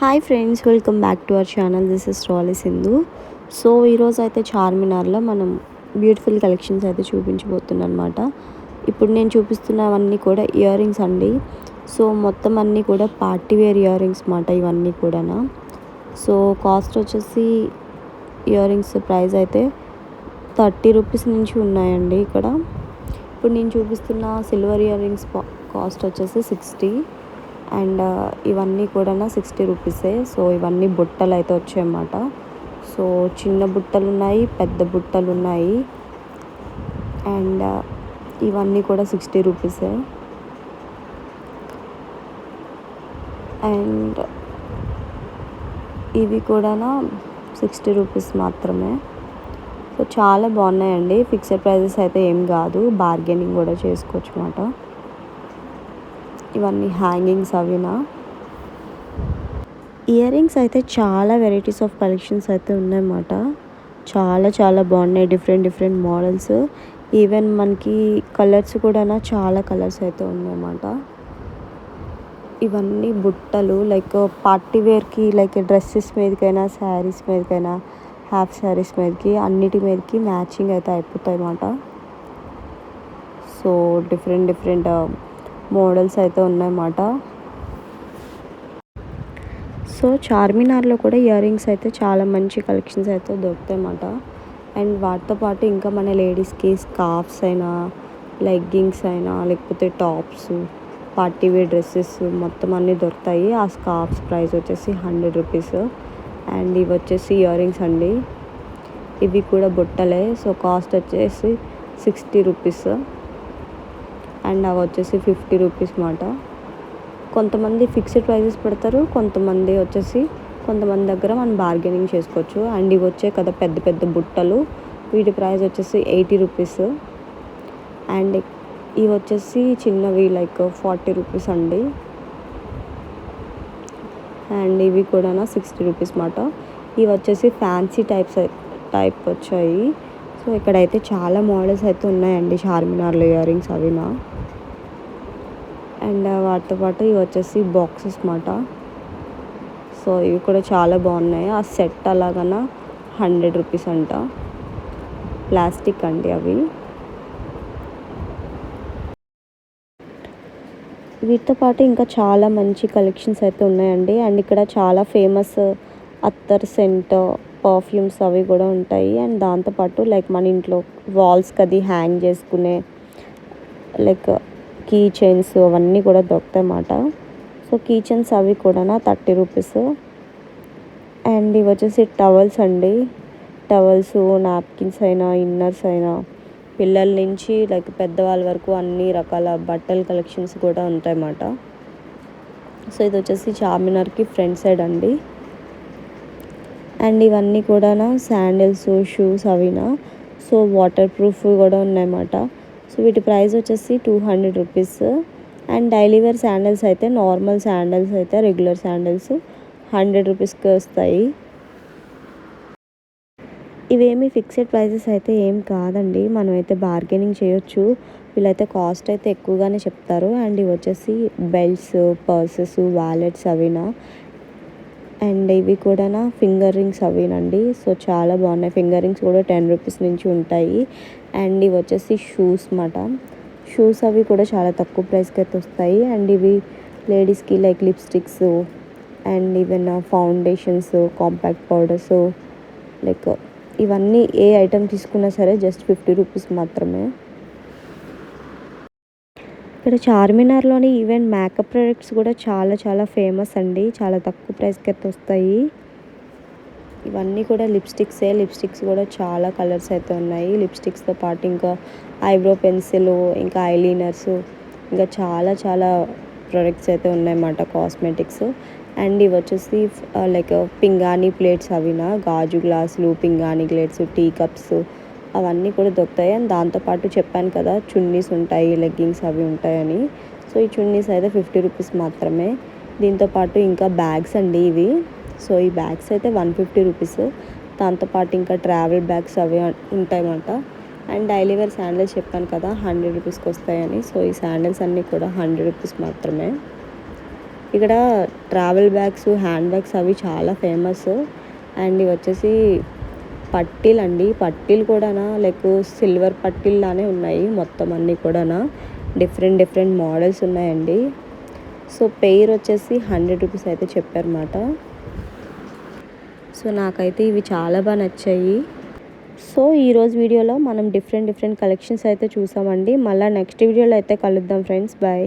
Hi friends welcome back to our channel this is Rali Sindhu so ఈరోజు అయితే చార్మినార్లో మనం beautiful collections అయితే చూపించబోతున్నాను అనమాట ఇప్పుడు నేను చూపిస్తున్నవన్నీ కూడా ఇయర్ రింగ్స్ అండి. సో మొత్తం అన్నీ కూడా పార్టీ వేర్ ఇయర్ రింగ్స్ మాట ఇవన్నీ కూడా సో కాస్ట్ వచ్చేసి ఇయర్ రింగ్స్ ప్రైస్ అయితే థర్టీ రూపీస్ నుంచి ఉన్నాయండి ఇక్కడ. ఇప్పుడు నేను చూపిస్తున్న సిల్వర్ ఇయర్ రింగ్స్ కాస్ట్ వచ్చేసి సిక్స్టీ అండ్ ఇవన్నీ కూడా సిక్స్టీ రూపీసే. సో ఇవన్నీ బుట్టలు అయితే వచ్చాయన్నమాట. సో చిన్న బుట్టలు ఉన్నాయి పెద్ద బుట్టలు ఉన్నాయి అండ్ ఇవన్నీ కూడా సిక్స్టీ రూపీసే. అండ్ ఇవి కూడా సిక్స్టీ రూపీస్ మాత్రమే. సో చాలా బాగున్నాయండి. ఫిక్స్డ్ ప్రైజెస్ అయితే ఏం కాదు. బార్గెనింగ్ కూడా చేసుకోవచ్చు అన్నమాట ఇవన్నీ హ్యాంగింగ్స్ అవినా. ఇయర్ రింగ్స్ అయితే చాలా వెరైటీస్ ఆఫ్ కలెక్షన్స్ అయితే ఉన్నాయన్నమాట. చాలా చాలా బాగున్నాయి. డిఫరెంట్ డిఫరెంట్ మోడల్స్ ఈవెన్ మనకి కలర్స్ కూడా చాలా కలర్స్ అయితే ఉన్నాయన్నమాట. ఇవన్నీ బుట్టలు లైక్ పార్టీ వేర్కి లైక్ డ్రెస్సెస్ మీదకైనా శారీస్ మీదకైనా హాఫ్ శారీస్ మీదకి అన్నిటి మీదకి మ్యాచింగ్ అయితే అయిపోతాయి అన్నమాట సో డిఫరెంట్ డిఫరెంట్ మోడల్స్ అయితే ఉన్నాయన్నమాట. సో చార్మినార్లో కూడా ఇయర్ రింగ్స్ అయితే చాలా మంచి కలెక్షన్స్ అయితే దొరుకుతాయన్నమాట. అండ్ వాటితో పాటు ఇంకా మన లేడీస్కి స్కార్ఫ్స్ అయినా లెగ్గింగ్స్ అయినా లేకపోతే టాప్స్ పార్టీ వేర్ డ్రెస్సెస్ మొత్తం అన్నీ దొరుకుతాయి. ఆ స్కార్ఫ్స్ ప్రైస్ వచ్చేసి హండ్రెడ్ రూపీస్. అండ్ ఇవి వచ్చేసి ఇయర్ రింగ్స్ అండి. ఇవి కూడా బుట్టలే. సో కాస్ట్ వచ్చేసి సిక్స్టీ రూపీస్. అండ్ అవి వచ్చేసి ఫిఫ్టీ రూపీస్ మాట. కొంతమంది ఫిక్స్డ్ ప్రైజెస్ పెడతారు కొంతమంది వచ్చేసి కొంతమంది దగ్గర మనం బార్గెనింగ్ చేసుకోవచ్చు. అండ్ ఇవి వచ్చే కదా పెద్ద పెద్ద బుట్టలు వీటి ప్రైస్ వచ్చేసి ఎయిటీ రూపీస్. అండ్ ఇవి వచ్చేసి చిన్నవి లైక్ ఫార్టీ రూపీస్ అండి. అండ్ ఇవి కూడా సిక్స్టీ రూపీస్ మాట. ఇవి వచ్చేసి ఫ్యాన్సీ టైప్స్ టైప్ వచ్చాయి. సో ఇక్కడైతే చాలా మోడల్స్ అయితే ఉన్నాయండి చార్మినార్లో ఇయర్ రింగ్స్ అవినా అండ్ వాటితో పాటు ఇవి వచ్చేసి బాక్సెస్ మాట సో ఇవి కూడా చాలా బాగున్నాయి. ఆ సెట్ అలాగన హండ్రెడ్ రూపీస్ అంట. ప్లాస్టిక్ అండి అవి. వీటితో పాటు ఇంకా చాలా మంచి కలెక్షన్స్ అయితే ఉన్నాయండి. అండ్ ఇక్కడ చాలా ఫేమస్ అత్తర్ సెంట్ పర్ఫ్యూమ్స్ అవి కూడా ఉంటాయి. అండ్ దాంతోపాటు లైక్ మన ఇంట్లో వాల్స్కి అది హ్యాంగ్ చేసుకునే లైక్ కీ చైన్స్ అవన్నీ కూడా దొరుకుతాయి అన్నమాట సో కీ చైన్స్ అవి కూడా థర్టీ రూపీస్. అండ్ ఇవి వచ్చేసి టవల్స్ అండి. టవల్స్ నాప్కిన్స్ అయినా ఇన్నర్స్ అయినా పిల్లల నుంచి లైక్ పెద్దవాళ్ళ వరకు అన్ని రకాల బట్టల కలెక్షన్స్ కూడా ఉంటాయన్నమాట. సో ఇది వచ్చేసి చార్మినార్కి ఫ్రంట్ సైడ్ అండి. అండ్ ఇవన్నీ కూడా శాండిల్స్ షూస్ అవినా. సో వాటర్ ప్రూఫ్ కూడా ఉన్నాయన్నమాట. సో వీటి ప్రైస్ వచ్చేసి two hundred rupees and daily wear sandals అయితే నార్మల్ శాండల్స్ అయితే రెగ్యులర్ శాండల్స్ హండ్రెడ్ రూపీస్కి వస్తాయి. ఇవేమి ఫిక్స్డ్ ప్రైజెస్ అయితే ఏం కాదండి. మనమైతే బార్గెనింగ్ చేయొచ్చు. వీళ్ళైతే కాస్ట్ అయితే ఎక్కువగానే చెప్తారు. అండ్ ఇవి వచ్చేసి బెల్ట్స్ పర్సెస్ వ్యాలెట్స్ అవినా. అండ్ ఇవి కూడా నా ఫింగర్ రింగ్స్ అవేనండి. సో చాలా బాగున్నాయి. ఫింగర్ రింగ్స్ కూడా టెన్ రూపీస్ నుంచి ఉంటాయి. అండ్ ఇవి వచ్చేసి షూస్ మాట. షూస్ అవి కూడా చాలా తక్కువ ప్రైస్కి అయితే వస్తాయి. అండ్ ఇవి లేడీస్కి like lipsticks and even foundations compact powders like ఇవన్నీ ఏ ఐటెం తీసుకున్నా సరే జస్ట్ ఫిఫ్టీ రూపీస్ మాత్రమే. ఇక్కడ చార్మినార్లోని ఈవెన్ మేకప్ ప్రొడక్ట్స్ కూడా చాలా చాలా ఫేమస్ అండి. చాలా తక్కువ ప్రైస్కి అయితే వస్తాయి. ఇవన్నీ కూడా లిప్స్టిక్సే లిప్స్టిక్స్ కూడా చాలా కలర్స్ అయితే ఉన్నాయి. లిప్స్టిక్స్తో పాటు ఇంకా ఐబ్రో పెన్సిల్ ఇంకా ఐలీనర్స్ ఇంకా చాలా చాలా ప్రొడక్ట్స్ అయితే ఉన్నాయన్నమాట కాస్మెటిక్స్. అండ్ ఇవి వచ్చేసి లైక్ పింగాణి ప్లేట్స్ అవినా గాజు గ్లాసులు పింగాణి ప్లేట్స్ టీ కప్స్ అవన్నీ కూడా దొరుకుతాయి. అండ్ దాంతోపాటు చెప్పాను కదా చున్నీస్ ఉంటాయి లెగ్గింగ్స్ అవి ఉంటాయని. సో ఈ చున్నీస్ అయితే ఫిఫ్టీ రూపీస్ మాత్రమే. దీంతోపాటు ఇంకా బ్యాగ్స్ అండి ఇవి. సో ఈ బ్యాగ్స్ అయితే వన్ ఫిఫ్టీ రూపీస్. దాంతోపాటు ఇంకా ట్రావెల్ బ్యాగ్స్ అవి ఉంటాయన్నమాట. అండ్ డైలీ వేర్ శాండిల్స్ చెప్పాను కదా హండ్రెడ్ రూపీస్కి వస్తాయని. సో ఈ శాండిల్స్ అన్నీ కూడా హండ్రెడ్ రూపీస్ మాత్రమే. ఇక్కడ ట్రావెల్ బ్యాగ్స్ హ్యాండ్ బ్యాగ్స్ అవి చాలా ఫేమస్. అండ్ ఇవి వచ్చేసి పట్టీలు అండి పట్టీలు కూడానా లైక్ సిల్వర్ పట్టీలు లానే ఉన్నాయి మొత్తం అన్నీ కూడానా. డిఫరెంట్ డిఫరెంట్ మోడల్స్ ఉన్నాయండి. సో పెయిర్ వచ్చేసి హండ్రెడ్ రూపీస్ అయితే చెప్పారన్నమాట. సో నాకైతే ఇవి చాలా బాగా నచ్చాయి. సో ఈరోజు వీడియోలో మనం డిఫరెంట్ డిఫరెంట్ కలెక్షన్స్ అయితే చూసామండి. మళ్ళీ నెక్స్ట్ వీడియోలో అయితే కలుద్దాం ఫ్రెండ్స్. బాయ్.